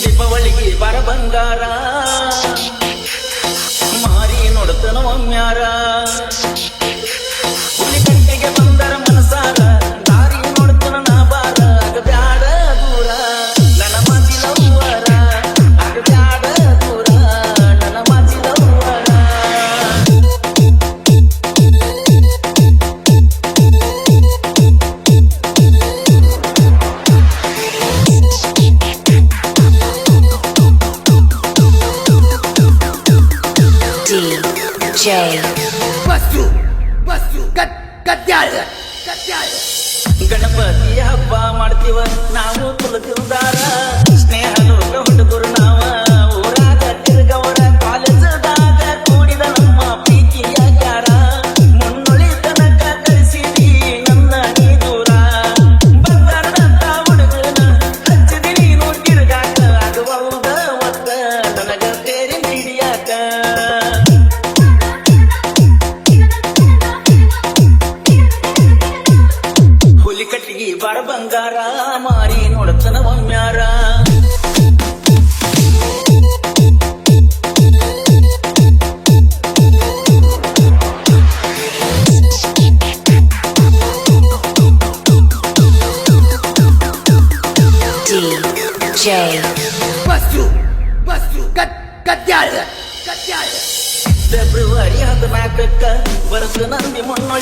ದೀಪಾವಳಿಗೆ ಬರ ಮಾರಿ ನೋಡತನ ಒಮ್ಮ್ಯಾರ ಬಸ್ರು ಬಸ್ರು ಕತ್ಯಾಳ ಕತ್ಯಾಳ ಗಣಪತಿ ಹಬ್ಬ ಮಾಡ್ತೀವ ನಾವು ತುಳಸಿದಾರ DJ. Басту, басту, കത്യാല് കത്യാല് ബ്രിവറിയാതെ മാക്കക്ക വർഷ നന്ദി മുന്നോട്ട്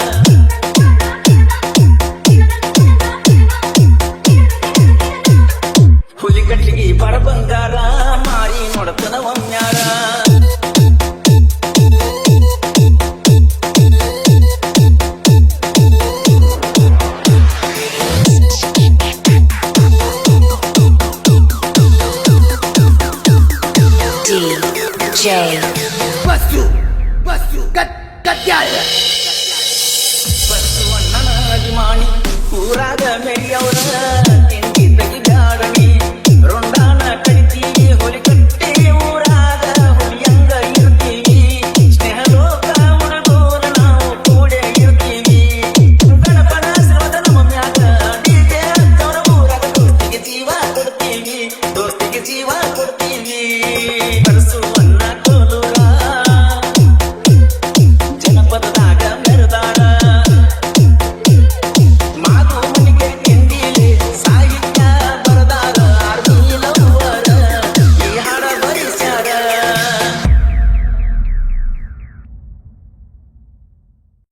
பரபங்கார மாறி நடத்தினவம் யாரா பஸ்து பஸ்து கத் கத்தியாத பஸ்து அண்ணன் அஜிமானி ஊராக மெடியவர जीवन करतो